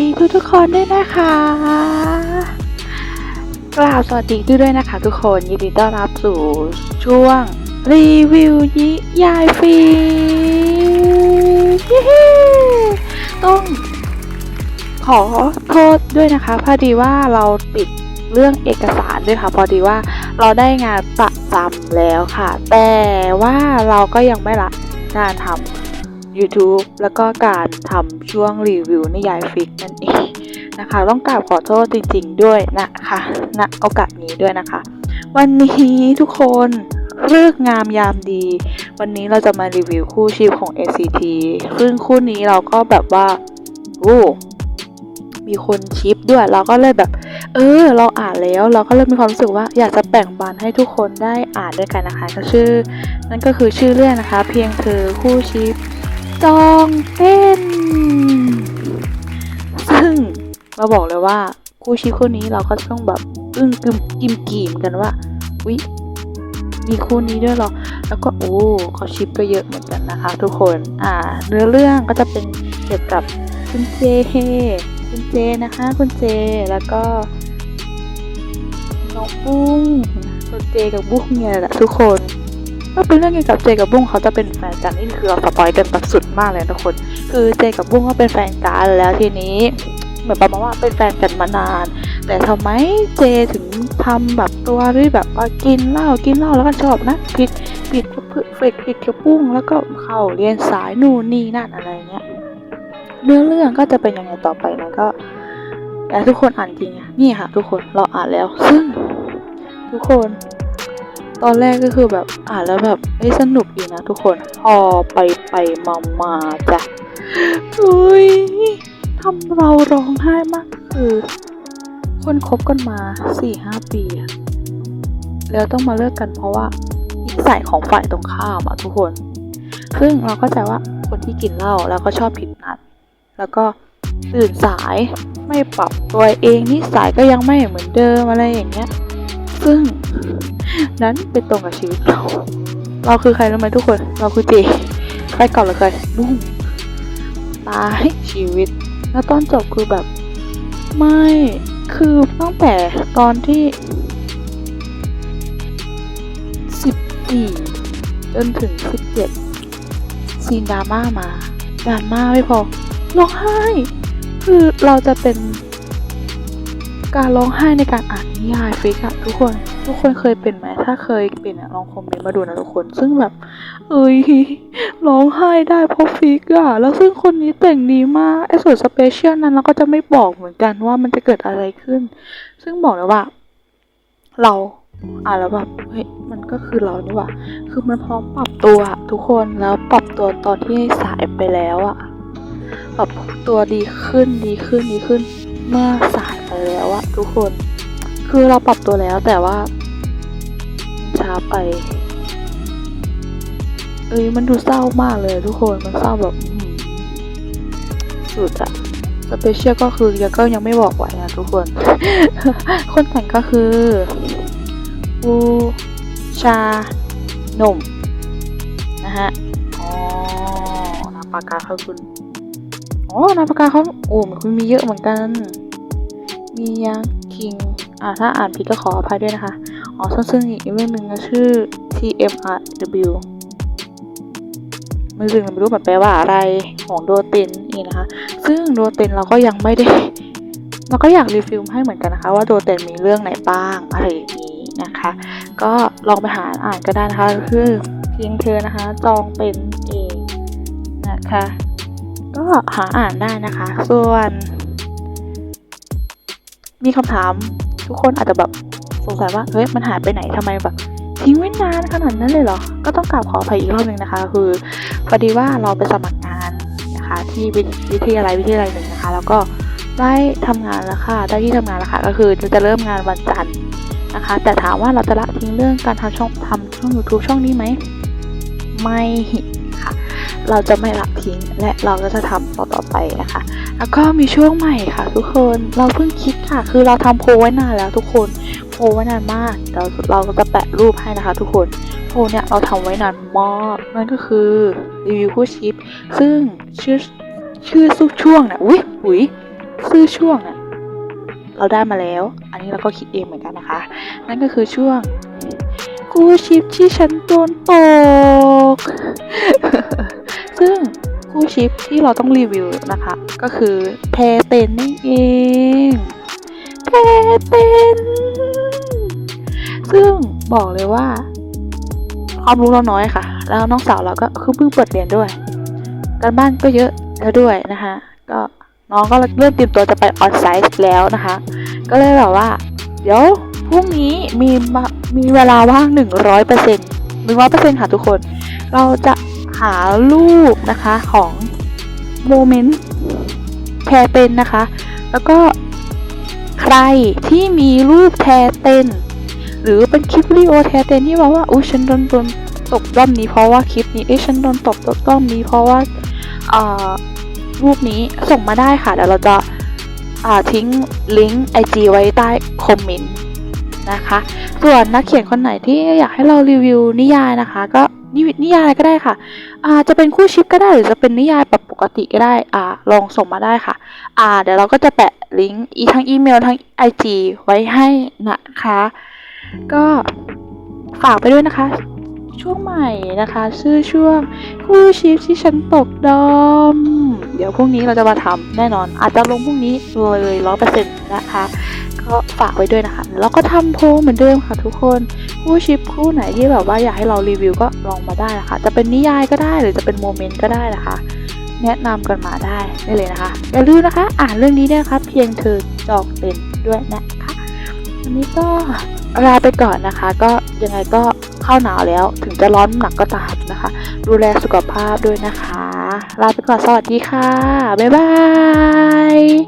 ดีทุกทุกๆคนด้วยนะคะ กล่าวสวัสดีด้วยนะคะ ทุกคนยินดีต้อนรับสู่ช่วง รีวิวยิยายฟิต้องขอโทษด้วยนะคะ พอดีว่าเราติดเรื่องเอกสารด้วยค่ะ พอดีว่าเราได้งานประจำแล้วค่ะ แต่ว่าเราก็ยังไม่ละการทำ YouTube แล้วก็การทำช่วงรีวิวนิยายฟิกนั่นเองนะคะ ต้องกราบขอโทษจริงๆด้วยนะคะณโอกาสนี้ด้วยนะคะ วันนี้ทุกคนเลิกงามยามดี วันนี้เราจะมารีวิวคู่ชีพของ ACT ซึ่งคู่นี้เราก็แบบว่าโอ้มีคนชิปด้วยเราก็เลยแบบ เออ เราอ่านแล้วเราก็เลยมีความรู้สึกว่าอยากจะแบ่งปันให้ทุกคนได้อ่านด้วยกันนะคะก็ชื่อนั่นก็คือชื่อเรื่องนะคะ เพียงเธอคู่ชิป จองเต้น ซึ่งเราบอกเลยว่าคู่ชิปคู่นี้เราก็ต้องแบบอึ้งกึมกิมกีมกันว่าวิมีคู่นี้ด้วยหรอ แล้วก็โอ้เขาชิปก็เยอะเหมือนกันนะคะ ทุกคนอ่า เนื้อเรื่องก็จะเป็นเกี่ยวกับคุณเจคุณเจนะคะ คุณเจแล้วก็น้องบุ้งคุณเจกับบุ้งเนี่ยแหละทุกคน ก็เป็นเรื่องเกี่ยวกับเจกับบุ้งเขาจะเป็นแฟนกันนี่คือเราสปอยกันแบบสุดมากเลยนะทุกคน คือเจกับบุ้งก็เป็นแฟนกันแล้วทีนี้เหมือนประมาณว่าเป็นแฟนกันมานาน แต่ทำไมเจถึงทำแบบตัวที่แบบว่ากินเหล้ากินเหล้าแล้วก็ชอบนะผิดผิดเพื่อนผิดผิดกับบุ้งแล้วก็เข้าเรียนสายนู่นนี่นั่นอะไรเงี้ยเนื้อเรื่องก็จะเป็นยังไงต่อไปมันก็อยากให้ทุกคนอ่านจริงอะนี่ค่ะ ทุกคนเราอ่านแล้วซึ่งทุกคน ตอนแรกก็คือแบบอ่านแล้วแบบเอ้ยสนุกดีนะทุกคน พอไปไปมามาจ้ะเฮ้ยทำเราร้องไห้มากคือคนคบกันมาสี่ห้าปีอะแล้วต้องมาเลิกกันเพราะว่านิสัยของฝ่ายตรงข้ามอะทุกคน ซึ่งเราก็ใจว่าคนที่กินเหล้าแล้วก็ชอบผิดนัด แล้วก็ตื่นสายไม่ปรับตัวเองนิสัยก็ยังไม่เหมือนเดิมอะไรอย่างเงี้ย ซึ่ง นั้นเป็นตรงกับชีวิตเรา เราคือใครรู้ไหมทุกคน เราคือเจใครก่อนหรือใครบุ้งตายชีวิต แล้วตอนจบคือแบบ ไม่คือตั้งแต่ตอนที่สิบสี่จนถึงสิบเจ็ดซีนดราม่ามาดราม่าไม่พอร้องไห้ คือเราจะเป็นการร้องไห้ในการอ่านนิยายฟิกอะทุกคน ทุกคนเคยเป็นไหมถ้าเคยเป็นอะลองคอมเมนต์มาดูนะทุกคน ซึ่งแบบ เอ้ยร้องไห้ได้เพราะฟิกอะแล้วซึ่งคนนี้แต่งดีมากไอ้ส่วนสเปเชียลนั้นเราก็จะไม่บอกเหมือนกันว่ามันจะเกิดอะไรขึ้น ซึ่งบอกเลยว่า เราอ่านแล้วแบบเฮ้ยมันก็คือเรานี่หว่าคือมันพร้อมปรับตัวทุกคนแล้วปรับตัวตอนที่สายไปแล้วอะปรับตัวดีขึ้นดีขึ้นดีขึ้นเมื่อสายไปแล้วอะทุกคน คือเราปรับตัวแล้วแต่ว่า ช้าไป เอ้ยมันดูเศร้ามากเลยทุกคนมันเศร้าแบบอื้อหือสุดอะสเปเชียลก็คือยังก็ยังไม่บอกไว้นะทุกคน คนแต่งก็คืออูชานมนะฮะอ๋อนามปากกาเขาคุณอ๋อนามปากกาเขาโอ้มันคุณมีเยอะเหมือนกัน มียังคิง อ่าถ้าอ่านผิดก็ขออภัยด้วยนะคะ อ๋อซึ่งอีกเรื่องหนึ่งชื่อ TMRW ไม่รู้ไม่รู้มันแปลว่าอะไรของโดเตนนี่นะคะ ซึ่งโดเตนเราก็ยังไม่ได้ เราก็อยากรีวิวให้เหมือนกันนะคะ ว่าโดเตนมีเรื่องไหนบ้างอะไรอย่างนี้นะคะ ก็ลองไปหาอ่านก็ได้นะคะคือเพียงเธอนะคะ จองเป็นเองนะคะ ก็หาอ่านได้นะคะ ส่วน มีคำถาม ทุกคนอาจจะแบบสงสัยว่าเฮ้ยมันหายไปไหนทำไมแบบทิ้งไว้นานขนาดนั้นเลยเหรอ ก็ต้องกราบขออภัยอีกรอบหนึ่งนะคะ คือพอดีว่าเราไปสมัครงานนะคะ ที่วิทยาลัยวิทยาลัยหนึ่งนะคะ แล้วก็ได้ทำงานแล้วค่ะได้ที่ทำงานแล้วค่ะ ก็คือจะเริ่มงานวันจันทร์นะคะ แต่ถามว่าเราจะละทิ้งเรื่องการทำช่องทำช่อง YouTube ช่องนี้ไหมไม่ เราจะไม่ละทิ้งและเราก็จะทำต่อตอๆไปนะคะ แล้วก็มีช่วงใหม่ค่ะ ทุกคนเราเพิ่งคิดค่ะ คือเราทำโพลไว้นานแล้วทุกคนโพลไว้นานมากเราเราก็จะแปะรูปให้นะคะ ทุกคนโพลเนี่ยเราทำไว้นานมากนั่นก็คือรีวิวคู่ชิป ซึ่งชื่อชื่อซุกช่วงนี่ยอุ้ยอุ้ยชื่อช่วงนี่ยเราได้มาแล้ว อันนี้เราก็คิดเองเหมือนกันนะคะ นั่นก็คือช่วงกู้ชิปที่ฉันโดนตก ซึ่งคู่ชิปที่เราต้องรีวิวนะคะ ก็คือแพเต็นนี่เองแพเต็น ซึ่งบอกเลยว่าความรู้เราน้อยค่ะ แล้วน้องสาวเราก็คือเพิ่งเปิดเรียนด้วยการบ้านก็เยอะแล้วด้วยนะคะก็น้องก็เริ่มเตรียมตัวจะไปออนไซต์แล้วนะคะ ก็เลยแบบว่า เดี๋ยวพรุ่งนี้มีมามีเวลาว่างหนึ่งร้อยเปอร์เซ็นต์หนึ่งร้อยเปอร์เซ็นต์ค่ะทุกคน เราจะ หารูปนะคะของโมเมนต์แพรเป็นนะคะ แล้วก็ใครที่มีรูปแทเต้น หรือเป็นคลิปวิดีโอแทเต้นที่บอกว่าอุ้ยฉันโดนโดนตกรอบนี้เพราะว่าคลิปนี้เอ้ยฉันโดนตกรอบนี้เพราะว่าอ่ารูปนี้ส่งมาได้ค่ะเดี๋ยวเราจะอ่าทิ้งลิงก์ไอจีไว้ใต้คอมเมนต์ นะคะ ส่วนนักเขียนคนไหนที่อยากให้เรารีวิวนิยายนะคะ ก็นินิยายอะไรก็ได้ค่ะอาจะเป็นคู่ชิปก็ได้หรือจะเป็นนิยายแบบปกติก็ได้อ่าลองส่งมาได้ค่ะอ่าเดี๋ยวเราก็จะแปะลิงก์อีทั้งอีเมลทั้ง IG ไว้ให้นะคะ ก็ฝากไปด้วยนะคะ ช่วงใหม่นะคะ ชื่อช่วงคู่ชิปที่ฉันตกดอม เดี๋ยวพรุ่งนี้เราจะมาทำแน่นอน อาจจะลงพรุ่งนี้เลยร้อยเปอร์เซ็นต์นะคะ ก็ฝากไว้ด้วยนะคะ แล้วก็ทำโพลเหมือนเดิมค่ะทุกคนคู่ชิปคู่ไหนที่แบบว่าอยากให้เรารีวิวก็ลองมาได้นะคะ จะเป็นนิยายก็ได้หรือจะเป็นโมเมนต์ก็ได้นะคะ แนะนำกันมาได้ได้เลยนะคะ อย่าลืมนะคะ อ่านเรื่องนี้ด้วยนะคะเพียงเธอจองเป็นด้วยนะคะวันนี้ก็ลาไปก่อนนะคะ ก็ยังไงก็เข้าหนาวแล้ว ถึงจะร้อนหนักก็ตามนะคะ ดูแลสุขภาพด้วยนะคะ ลาไปก่อนสวัสดีค่ะ บ๊ายบาย